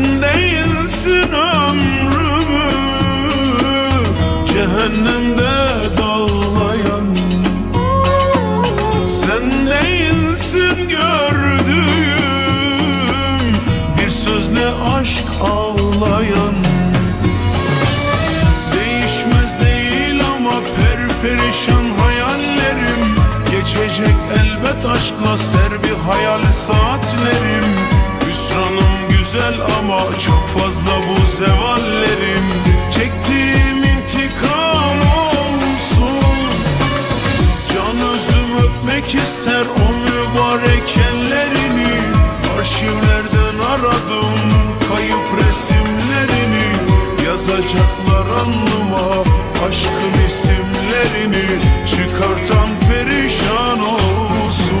Sen değilsin ömrümü. Cehennemde dağlayan Sen değilsin gördüğüm. Bir sözle aşk ağlayan. Değişmez değil ama perperişan hayallerim. Geçecek elbet aşkla serbi hayal saatlerim. Hüsranım güzel ama çok fazla bu zevallerim Çektiğim intikam olsun. Can özüm öpmek ister o mübarek ellerini. Arşivlerden aradım kayıp resimlerini. Yazacaklar alnıma aşkın isimlerini. Çıkartan perişan olsun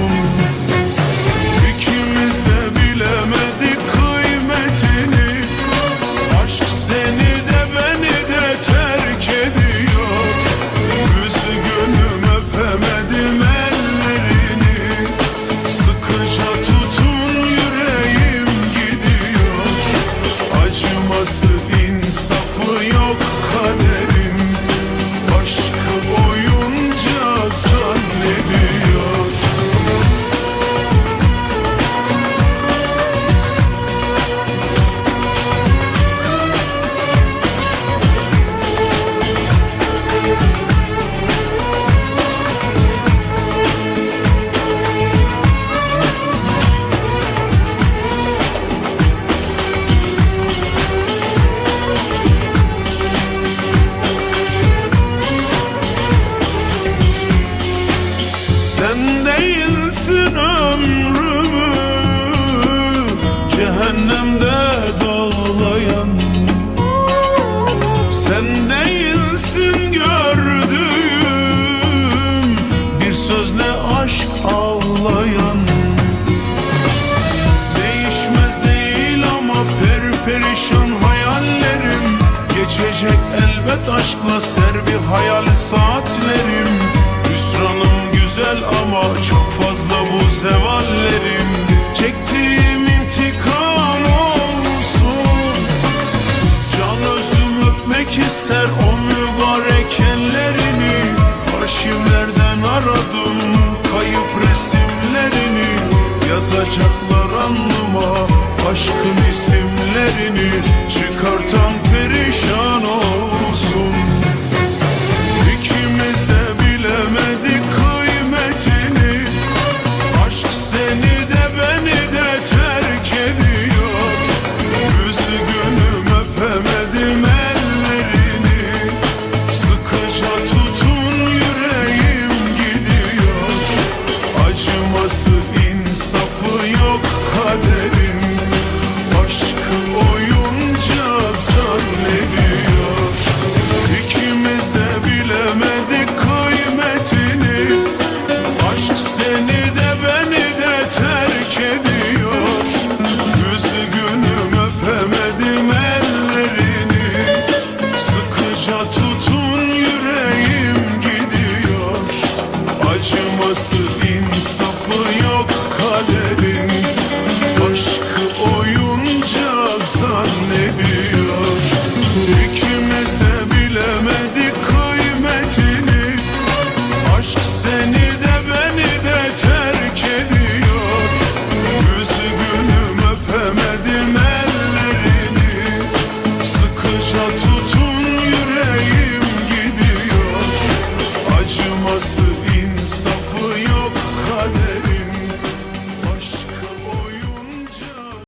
So for you. Um Geçecek elbet aşkla serbi hayal saatlerim. Hüsranım güzel ama çok fazla bu zevallerim. Çektiğim intikam olsun. Can özüm öpmek ister o mübarek ellerini. Arşivlerden aradım kayıp resimlerini. Yazacaklar alnıma aşkın isimlerini. Çıkartan nosso lindo.